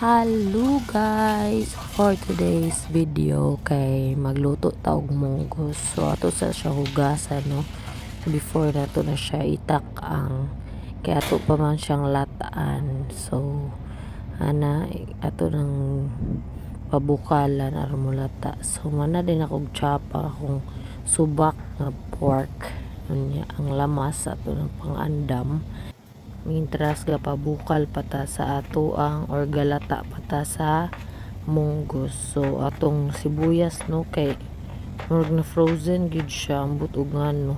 Hello guys! For today's video kay magluto ta og munggos. So ato sa siya hugasan no. Before na to na siya itak ang kay ato pa man siyang lataan. So ana ato nang pabukalan aron mo lata. So mana din akong tsapa akong subak nga pork. Unya ang lamas ato ng pangandam mintras ga pabukal pata sa ato ang or galata pata sa munggos so atong sibuyas no kay murag na frozen gid siya ambot og ngano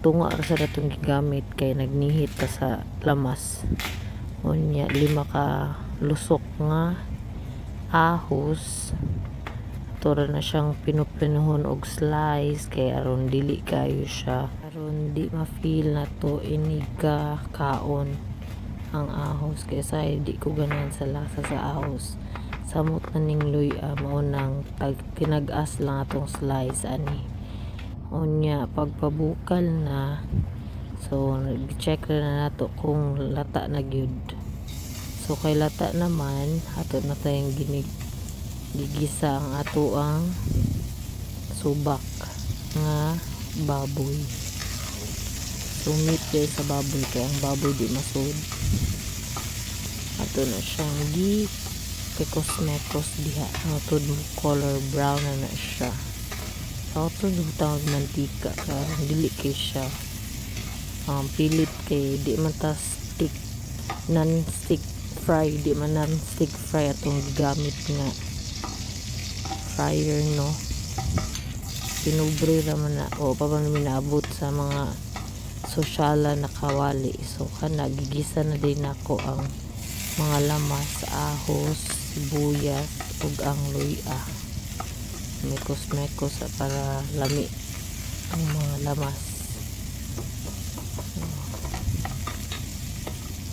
tunga ra sa datong gigamit kay nagnihit ta sa lamas. Unya lima ka lusok nga ahos. Tura na siyang pinupinuhon og slice kay aron dili kayo siya aron di ma-feel na to iniga kaon ang ahos. Kay sa di ko ganan sa lasa sa ahos. Samot na ning luya mao nang tag pinag-as lang atong slice ani. Unya pagpabukal na. So nag-check na nato kung lata na gyud. So kay lata naman ato na tayong ginig gigisa ang ato ang subak nga baboy sumit kay sa baboy kay ang baboy di masud ato na siyang gi kay cosmecos diha. Ato color brown na na siya. Ato tawag mantika karon dili kay siya. Um, pilit kay di man ta stick non-stick fry. Di man non-stick fry atong gigamit nga fryer no? Pinubre raman na. O pa man minaabot sa mga sosyala na kawali so kana gigisa na din ako ang mga lamas ahos sibuyas ug ang luya. Mekos mekos para lami ang mga lamas.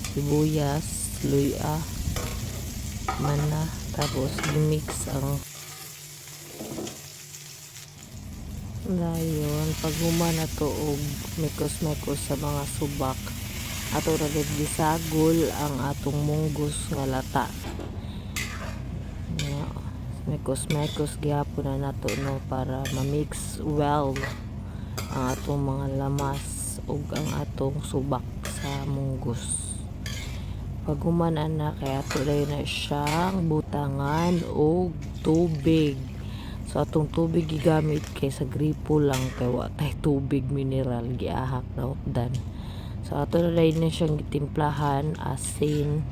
Sibuyas luya mana tapos mix ang Dayon, pag huma na to og mikos-mikos sa mga subak, ato ra gid gisagol ang atong munggos nga lata. Nga, Mikos-mikos gyapon na nato no para ma-mix well ang atong mga lamas ug ang atong subak sa munggos. Pag humana na kay ato na siyang butangan og tubig. So atong tubig gigamit kay sa gripo lang kay wa tubig mineral giahak na utdan. So ato na na siyang gitimplahan asin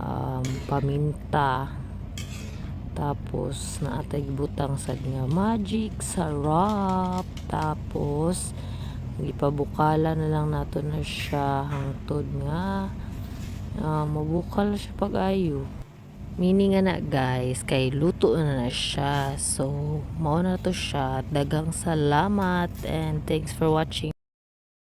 um, paminta tapos naatay gibutang sad nga magic sarap tapos gipabukala na lang nato na siya hangtod nga uh, mabukal siya pag-ayo Meaning nga na guys, kay luto na na siya. So, mao na to siya. Dagang salamat and thanks for watching.